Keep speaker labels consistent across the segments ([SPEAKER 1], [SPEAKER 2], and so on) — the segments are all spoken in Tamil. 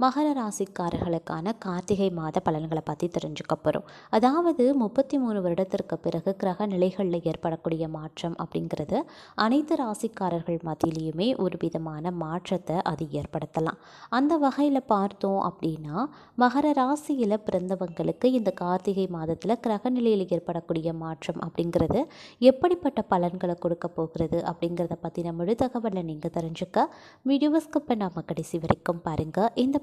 [SPEAKER 1] மகர ராசிக்காரர்களுக்கான கார்த்திகை மாத பலன்களை பற்றி தெரிஞ்சுக்க போகிறோம் அதாவது முப்பத்தி மூணு வருடத்திற்கு பிறகு கிரக நிலைகளில் ஏற்படக்கூடிய மாற்றம் அப்படிங்கிறது அனைத்து ராசிக்காரர்கள் மத்தியிலையுமே ஒரு விதமான மாற்றத்தை அது ஏற்படுத்தலாம். அந்த வகையில் பார்த்தோம் அப்படின்னா மகர ராசியில் பிறந்தவங்களுக்கு இந்த கார்த்திகை மாதத்தில் கிரக நிலையில் ஏற்படக்கூடிய மாற்றம் அப்படிங்கிறது எப்படிப்பட்ட பலன்களை கொடுக்க போகிறது அப்படிங்கிறத பற்றின முழு தகவலை நீங்கள் தெரிஞ்சுக்க வீடியோவை ஸ்கிப் நம்ம கடைசி வரைக்கும் பாருங்கள் இந்த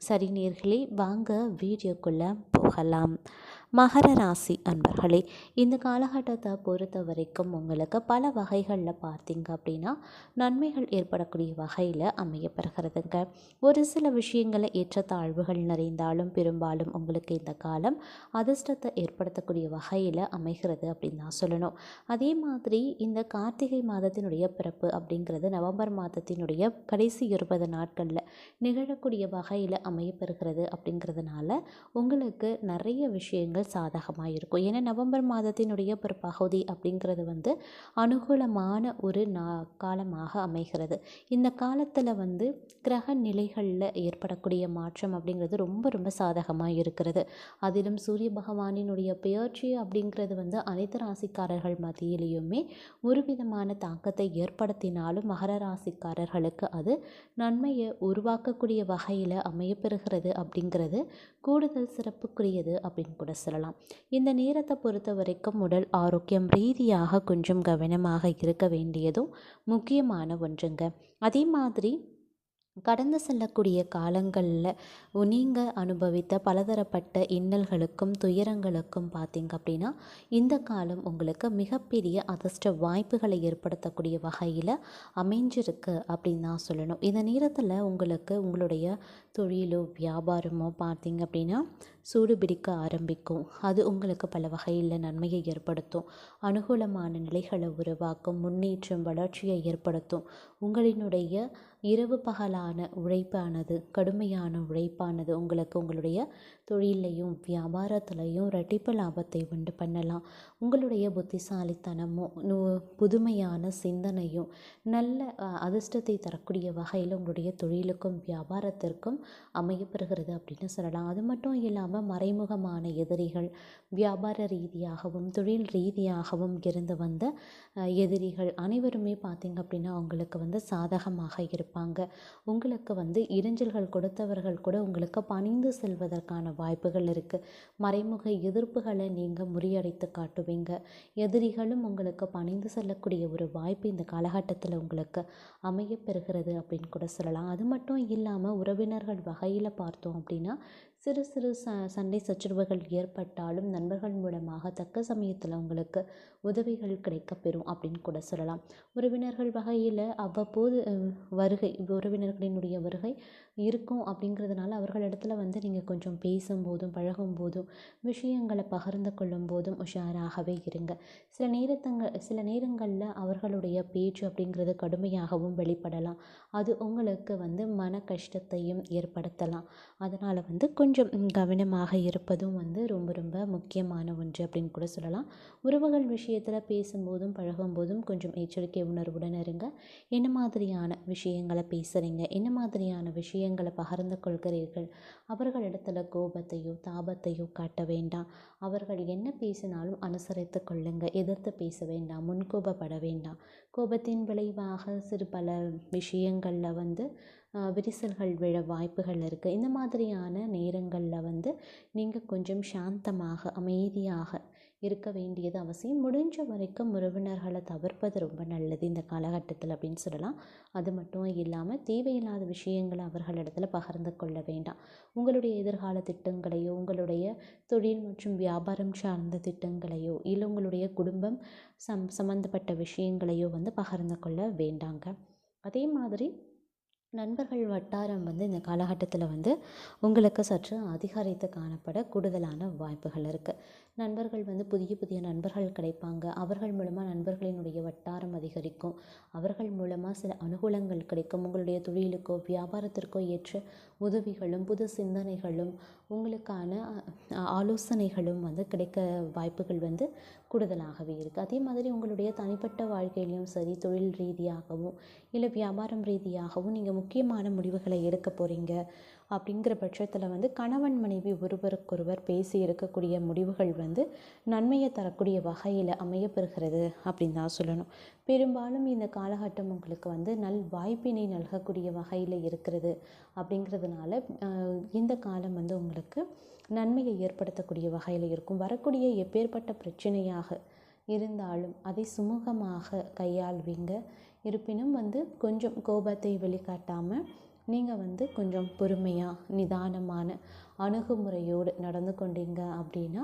[SPEAKER 1] சரி நேர்களே வாங்க வீடியோக்குள்ளே போகலாம். மகர ராசி அன்பர்களே இந்த காலகட்டத்தை பொறுத்த வரைக்கும் உங்களுக்கு பல வகைகளில் பார்த்தீங்க அப்படின்னா நன்மைகள் ஏற்படக்கூடிய வகையில் அமையப்படுகிறதுங்க ஒரு சில விஷயங்களை ஏற்றத்தாழ்வுகள் நிறைந்தாலும் பெரும்பாலும் உங்களுக்கு இந்த காலம் அதிர்ஷ்டத்தை ஏற்படுத்தக்கூடிய வகையில் அமைகிறது அப்படின்னு தான் சொல்லணும். அதே மாதிரி இந்த கார்த்திகை மாதத்தினுடைய பிறப்பு அப்படிங்கிறது நவம்பர் மாதத்தினுடைய கடைசி இருபது நாட்களில் நிகழக்கூடிய வகையில் அமையப்பெறுகிறது அப்படிங்கிறதுனால உங்களுக்கு நிறைய விஷயங்கள் சாதகமாக இருக்கும் ஏன்னா நவம்பர் மாதத்தினுடைய ஒரு பகுதி அப்படிங்கிறது வந்து அனுகூலமான ஒரு நா காலமாக அமைகிறது. இந்த காலத்தில் வந்து கிரக நிலைகளில் ஏற்படக்கூடிய மாற்றம் அப்படிங்கிறது ரொம்ப ரொம்ப சாதகமாக இருக்கிறது அதிலும் சூரிய பகவானினுடைய பெயர்ச்சி அப்படிங்கிறது வந்து அனைத்து ராசிக்காரர்கள் மத்தியிலையுமே ஒரு விதமான தாக்கத்தை ஏற்படுத்தினாலும் மகர ராசிக்காரர்களுக்கு அது நன்மையை உருவாக்கக்கூடிய வகையில் அமைய நடைபெறுகிறது அப்படிங்கிறது கூடுதல் சிறப்புக்குரியது அப்படின்னு கூட சொல்லலாம். இந்த நேரத்தை பொறுத்த வரைக்கும் உடல் ஆரோக்கியம் ரீதியாக கொஞ்சம் கவனமாக இருக்க வேண்டியதும் முக்கியமான ஒன்றுங்க. அதே மாதிரி கடந்து செல்லக்கூடிய காலங்களில் நீங்கள் அனுபவித்த பலதரப்பட்ட இன்னல்களுக்கும் துயரங்களுக்கும் பார்த்தீங்க அப்படின்னா இந்த காலம் உங்களுக்கு மிகப்பெரிய அதிர்ஷ்ட வாய்ப்புகளை ஏற்படுத்தக்கூடிய வகையில் அமைஞ்சிருக்கு அப்படின்னு தான் சொல்லணும். இந்த நேரத்தில் உங்களுக்கு உங்களுடைய தொழிலோ வியாபாரமோ பார்த்தீங்க அப்படின்னா சூடு பிடிக்க ஆரம்பிக்கும். அது உங்களுக்கு பல வகையில் நன்மையை ஏற்படுத்தும். அனுகூலமான நிலைகளை உருவாக்கும் முன்னேற்றம் வளர்ச்சியை ஏற்படுத்தும். உங்களினுடைய இரவு பகலான உழைப்பானது கடுமையான உழைப்பானது. உங்களுக்கு உங்களுடைய தொழிலையும் வியாபாரத்துலையும் ரெட்டிப்பு லாபத்தை உண்டு பண்ணலாம். உங்களுடைய புத்திசாலித்தனமும் நு- புதுமையான சிந்தனையும் நல்ல அதிர்ஷ்டத்தை தரக்கூடிய வகையில் உங்களுடைய தொழிலுக்கும் வியாபாரத்திற்கும் அமையப்பெறுகிறது அப்படின்னு சொல்லலாம். அது மட்டும் இல்லாமல் மறைமுகமான எதிரிகள் வியாபார ரீதியாகவும் தொழில் ரீதியாகவும் இருந்து வந்த எதிரிகள் அனைவருமே பார்த்திங்க அப்படின்னா அவங்களுக்கு வந்து சாதகமாக இருப்பாங்க. உங்களுக்கு வந்து இடைஞ்சல்கள் கொடுத்தவர்கள் கூட உங்களுக்கு பணிந்து செல்வதற்கான வாய்ப்புகள் இருக்குது மறைமுக எதிர்ப்புகளை நீங்கள் முறியடித்து காட்டுவீங்க. எதிரிகளும் உங்களுக்கு பணிந்து செல்லக்கூடிய ஒரு வாய்ப்பு இந்த காலகட்டத்தில் உங்களுக்கு அமையப்பெறுகிறது அப்படின்னு கூட சொல்லலாம். அது மட்டும் இல்லாமல் உறவினர்கள் வகையில் பார்த்தோம் அப்படின்னா சிறு சிறு ச சண்டை சச்சரவுகள் ஏற்பட்டாலும் நண்பர்கள் மூலமாக தக்க சமயத்தில் உங்களுக்கு உதவிகள் கிடைக்கப்பெறும் அப்படின்னு கூட சொல்லலாம். உறவினர்கள் வகையில் அவ்வப்போது வருகை உறவினர்களினுடைய வருகை இருக்கும் அப்படிங்கிறதுனால அவர்களிடத்துல வந்து நீங்கள் கொஞ்சம் பேசும்போதும் பழகும்போதும் விஷயங்களை பகிர்ந்து கொள்ளும் போதும் உஷாராகவே இருங்க. சில நேரத்தங்க சில நேரங்களில் அவர்களுடைய பேச்சு அப்படிங்கிறது கடுமையாகவும் வெளிப்படலாம். அது உங்களுக்கு வந்து மன கஷ்டத்தையும் ஏற்படுத்தலாம். அதனால் வந்து கொஞ்சம் கவனமாக இருப்பதும் வந்து ரொம்ப ரொம்ப முக்கியமான ஒன்று அப்படின்னு கூட சொல்லலாம். உறவுகள் விஷயத்தில் பேசும்போதும் பழகும்போதும் கொஞ்சம் எச்சரிக்கை உணர்வுடன் இருங்க. என்ன மாதிரியான விஷயங்களை பேசுகிறீங்க என்ன மாதிரியான விஷயம் பகிர்ந்து கொள்கிறீர்கள். அவர்களிடத்துல கோபத்தையோ தாபத்தையோ காட்ட வேண்டாம். அவர்கள் என்ன பேசினாலும் அனுசரித்து கொள்ளுங்க. எதிர்த்து பேச வேண்டாம். முன்கோபப்பட வேண்டாம். கோபத்தின் விளைவாக சிறு பல விஷயங்களில் வந்து விரிசல்கள் விழ வாய்ப்புகள் இருக்குது இந்த மாதிரியான நேரங்களில் வந்து நீங்கள் கொஞ்சம் சாந்தமாக அமைதியாக இருக்க வேண்டியது அவசியம். முடிஞ்ச வரைக்கும் உறவினர்களை தவிர்ப்பது ரொம்ப நல்லது இந்த காலகட்டத்தில் அப்படின்னு சொல்லலாம். அது மட்டும் இல்லாமல் தேவையில்லாத விஷயங்களை அவர்களிடத்துல பகிர்ந்து கொள்ள வேண்டாம். உங்களுடைய எதிர்கால திட்டங்களையோ உங்களுடைய தொழில் மற்றும் வியாபாரம் சார்ந்த திட்டங்களையோ இல்லை உங்களுடைய குடும்பம் சம் சம்மந்தப்பட்ட விஷயங்களையோ வந்து பகிர்ந்து கொள்ள வேண்டாங்க. அதே மாதிரி நண்பர்கள் வட்டாரம் வந்து இந்த காலகட்டத்தில் வந்து உங்களுக்கு சற்று அதிகரித்து காணப்பட கூடுதலான வாய்ப்புகள் இருக்குது நண்பர்கள் வந்து புதிய புதிய நண்பர்கள் கிடைப்பாங்க. அவர்கள் மூலமாக நண்பர்களினுடைய வட்டாரம் அதிகரிக்கும். அவர்கள் மூலமாக சில அனுகூலங்கள் கிடைக்கும். உங்களுடைய தொழிலுக்கோ வியாபாரத்திற்கோ ஏற்ற உதவிகளும் புது சிந்தனைகளும் உங்களுக்கான ஆலோசனைகளும் வந்து கிடைக்க வாய்ப்புகள் வந்து கூடுதலாகவே இருக்குது அதே மாதிரி உங்களுடைய தனிப்பட்ட வாழ்க்கையிலையும் சரி தொழில் ரீதியாகவும் இல்லை வியாபாரம் ரீதியாகவும் நீங்கள் முக்கியமான முடிவுகளை எடுக்க போகிறீங்க அப்படிங்கிற பட்சத்தில் வந்து கணவன் மனைவி ஒருவருக்கொருவர் பேசி இருக்கக்கூடிய முடிவுகள் வந்து நன்மையை தரக்கூடிய வகையில் அமையப்பெறுகிறது அப்படின்னு தான் சொல்லணும். பெரும்பாலும் இந்த காலகட்டம் உங்களுக்கு வந்து நல் வாய்ப்பினை நல்கக்கூடிய வகையில் இருக்கிறது அப்படிங்கிறது இருக்கிறதுனால இந்த காலம் வந்து உங்களுக்கு நன்மையை ஏற்படுத்தக்கூடிய வகையில் இருக்கும். வரக்கூடிய எப்பேற்பட்ட பிரச்சனையாக இருந்தாலும் அதை சுமூகமாக கையாள்வீங்க. இருப்பினும் வந்து கொஞ்சம் கோபத்தை வெளிக்காட்டாமல் நீங்கள் வந்து கொஞ்சம் பொறுமையாக நிதானமான அணுகுமுறையோடு நடந்து கொண்டீங்க அப்படின்னா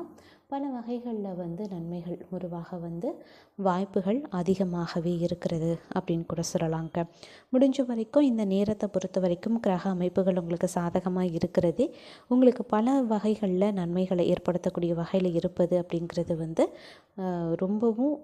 [SPEAKER 1] பல வகைகளில் வந்து நன்மைகள் உருவாக வந்து வாய்ப்புகள் அதிகமாகவே இருக்கிறது அப்படின்னு கூட சொல்லலாங்க முடிஞ்ச வரைக்கும் இந்த நேரத்தை பொறுத்த வரைக்கும் கிரக அமைப்புகள் உங்களுக்கு சாதகமாக இருக்கிறதே. உங்களுக்கு பல வகைகளில் நன்மைகளை ஏற்படுத்தக்கூடிய வகையில் இருப்பது அப்படிங்கிறது வந்து ரொம்பவும்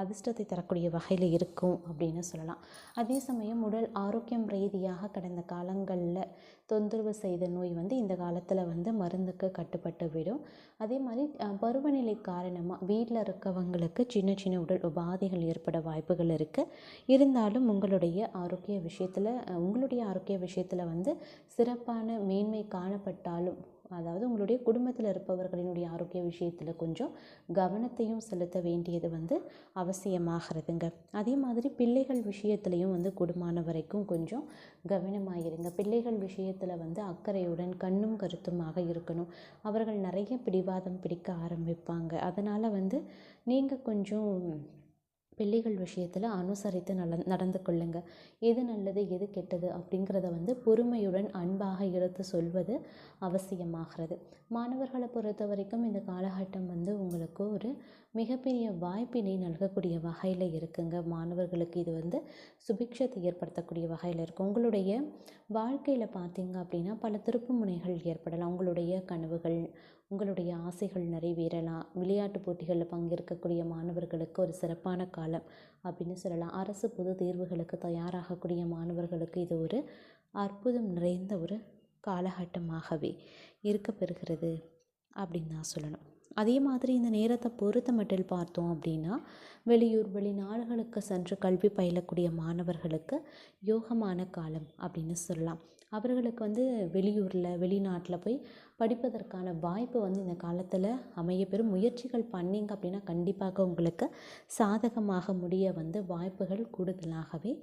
[SPEAKER 1] அதிர்ஷ்டத்தை தரக்கூடிய வகையில் இருக்கும் அப்படின்னு சொல்லலாம். அதே சமயம் உடல் ஆரோக்கியம் ரீதியாக கடந்த காலங்களில் தொந்தரவு செய்த நோய் வந்து இந்த காலத்தில் வந்து மருந்துக்கு கட்டுப்பட்டு விடும். அதே மாதிரி பருவநிலை காரணமாக வீட்டில் இருக்கவங்களுக்கு சின்ன சின்ன உடல் உபாதைகள் ஏற்பட வாய்ப்புகள் இருக்குது இருந்தாலும் உங்களுடைய ஆரோக்கிய விஷயத்தில் உங்களுடைய ஆரோக்கிய விஷயத்தில் வந்து சிறப்பான மேன்மை காணப்பட்டாலும் அதாவது உங்களுடைய குடும்பத்தில் இருப்பவர்களினுடைய ஆரோக்கிய விஷயத்தில் கொஞ்சம் கவனத்தையும் செலுத்த வேண்டியது வந்து அவசியமாகிறதுங்க. அதே மாதிரி பிள்ளைகள் விஷயத்துலையும் வந்து குடும்பமான வரைக்கும் கொஞ்சம் கவனமாயிருங்க. பிள்ளைகள் விஷயத்தில் வந்து அக்கறையுடன் கண்ணும் கருத்துமாக இருக்கணும். அவர்கள் நிறைய பிடிவாதம் பிடிக்க ஆரம்பிப்பாங்க. அதனால் வந்து நீங்கள் கொஞ்சம் பிள்ளைகள் விஷயத்தில் அனுசரித்து நல நடந்து கொள்ளுங்க. எது நல்லது எது கெட்டது அப்படிங்கிறத வந்து பொறுமையுடன் அன்பாக எடுத்து சொல்வது அவசியமாகிறது. மாணவர்களை பொறுத்த வரைக்கும் இந்த காலகட்டம் வந்து உங்களுக்கு ஒரு மிகப்பெரிய வாய்ப்பினை நல்கக்கூடிய வகையில் இருக்குங்க. மாணவர்களுக்கு இது வந்து சுபிக்ஷத்தை ஏற்படுத்தக்கூடிய வகையில் இருக்கும் உங்களுடைய வாழ்க்கையில் பார்த்தீங்க அப்படின்னா பல திருப்பு முனைகள் ஏற்படலாம். உங்களுடைய கனவுகள் உங்களுடைய ஆசைகள் நிறைவேறலாம். விளையாட்டு போட்டிகளில் பங்கேற்கக்கூடிய மாணவர்களுக்கு ஒரு சிறப்பான காலம் அப்படின்னு சொல்லலாம். அரசு பொது தேர்வுகளுக்கு தயாராகக்கூடிய மாணவர்களுக்கு இது ஒரு அற்புதம் நிறைந்த ஒரு காலகட்டமாகவே இருக்கப்பெறுகிறது அப்படின்னு தான் சொல்லணும். அதே மாதிரி இந்த நேரத்தை பொறுத்த மட்டில் பார்த்தோம் அப்படின்னா வெளியூர் வெளிநாடுகளுக்கு சென்று கல்வி பயிலக்கூடிய மாணவர்களுக்கு யோகமான காலம் அப்படின்னு சொல்லலாம். அவர்களுக்கு வந்து வெளியூரில் வெளிநாட்டில் போய் படிப்பதற்கான வாய்ப்பு வந்து இந்த காலத்தில் அமையப்பெறும் முயற்சிகள் பண்ணிங்க அப்படின்னா கண்டிப்பாக உங்களுக்கு சாதகமாக முடிய வந்து வாய்ப்புகள் கூடுதலாகவே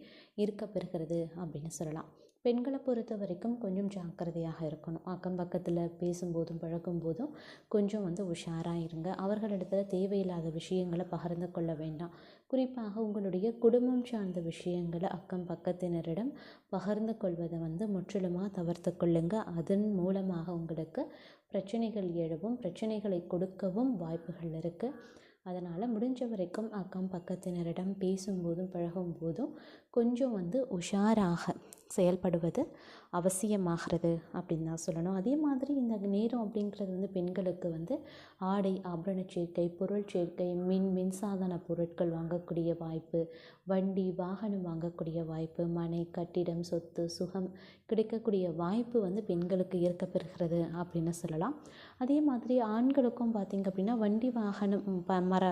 [SPEAKER 1] இருக்கப்பெறுகிறது அப்படின்னு சொல்லலாம். பெண்களை பொறுத்த வரைக்கும் கொஞ்சம் ஜாக்கிரதையாக இருக்கணும். அக்கம் பக்கத்தில் பேசும்போதும் பழகும்போதும் கொஞ்சம் வந்து உஷாராக இருங்க. அவர்களிடத்தில் தேவையில்லாத விஷயங்களை பகிர்ந்து கொள்ள வேண்டாம். குறிப்பாக உங்களுடைய குடும்பம் சார்ந்த விஷயங்களை அக்கம் பக்கத்தினரிடம் பகிர்ந்து கொள்வதை வந்து முற்றிலுமாக தவிர்த்து கொள்ளுங்க. அதன் மூலமாக உங்களுக்கு பிரச்சனைகள் எழவும் பிரச்சனைகளை கொடுக்கவும் வாய்ப்புகள் இருக்குது அதனால் முடிஞ்ச வரைக்கும் அக்கம் பக்கத்தினரிடம் பேசும்போதும் பழகும்போதும் கொஞ்சம் வந்து உஷாராக செயல்படுவது அவசியமாகிறது அப்படின்னு தான் சொல்லணும். அதே மாதிரி இந்த நேரம் அப்படிங்கிறது வந்து பெண்களுக்கு வந்து ஆடை ஆபரண சேர்க்கை பொருள் சேர்க்கை மின் மின்சாதன பொருட்கள் வாங்கக்கூடிய வாய்ப்பு வண்டி வாகனம் வாங்கக்கூடிய வாய்ப்பு மனை கட்டிடம் சொத்து சுகம் கிடைக்கக்கூடிய வாய்ப்பு வந்து பெண்களுக்கு ஏற்கப்பெறுகிறது அப்படின்னு சொல்லலாம். அதே மாதிரி ஆண்களுக்கும் பார்த்திங்க அப்படின்னா வண்டி வாகனம் ப மர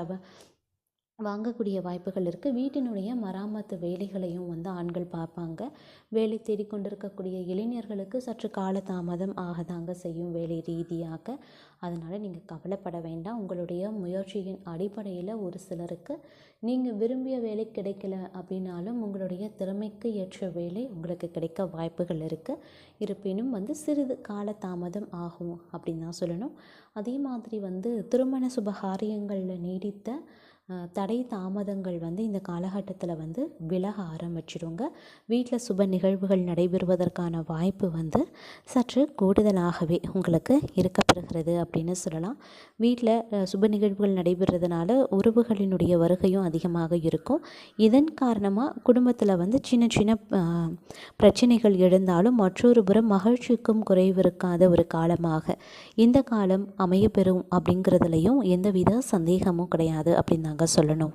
[SPEAKER 1] வாங்கக்கூடிய வாய்ப்புகள் இருக்குது வீட்டினுடைய மராமத்து வேலைகளையும் வந்து ஆண்கள் பார்ப்பாங்க. வேலை தேடிக்கொண்டிருக்கக்கூடிய இளைஞர்களுக்கு சற்று காலதாமதம் ஆகதாங்க செய்யும் வேலை ரீதியாக. அதனால் நீங்கள் கவலைப்பட வேண்டாம். உங்களுடைய முயற்சியின் அடிப்படையில் ஒரு சிலருக்கு நீங்கள் விரும்பிய வேலை கிடைக்கல அப்படின்னாலும் உங்களுடைய திறமைக்கு ஏற்ற வேலை உங்களுக்கு கிடைக்க வாய்ப்புகள் இருக்குது இருப்பினும் வந்து சிறிது காலதாமதம் ஆகும் அப்படின்னு தான் சொல்லணும். அதே மாதிரி வந்து திருமண சுபகாரியங்களில் நீடித்த தடை தாமதங்கள் வந்து இந்த காலகட்டத்தில் வந்து விலக ஆரம்பிச்சிடுங்க வீட்டில் சுப நிகழ்வுகள் நடைபெறுவதற்கான வாய்ப்பு வந்து சற்று கூடுதலாகவே உங்களுக்கு இருக்கப்பெறுகிறது அப்படின்னு சொல்லலாம். வீட்டில் சுப நிகழ்வுகள் நடைபெறுறதுனால உறவுகளினுடைய வருகையும் அதிகமாக இருக்கும். இதன் காரணமாக குடும்பத்தில் வந்து சின்ன சின்ன பிரச்சனைகள் எழுந்தாலும் மற்றொரு புறம் மகிழ்ச்சிக்கும் குறைவு இருக்காத ஒரு காலமாக இந்த காலம் அமையப்பெறும் அப்படிங்கிறதுலையும் எந்தவித சந்தேகமும் கிடையாது அப்படின்னு தாங்க சொல்லணும்.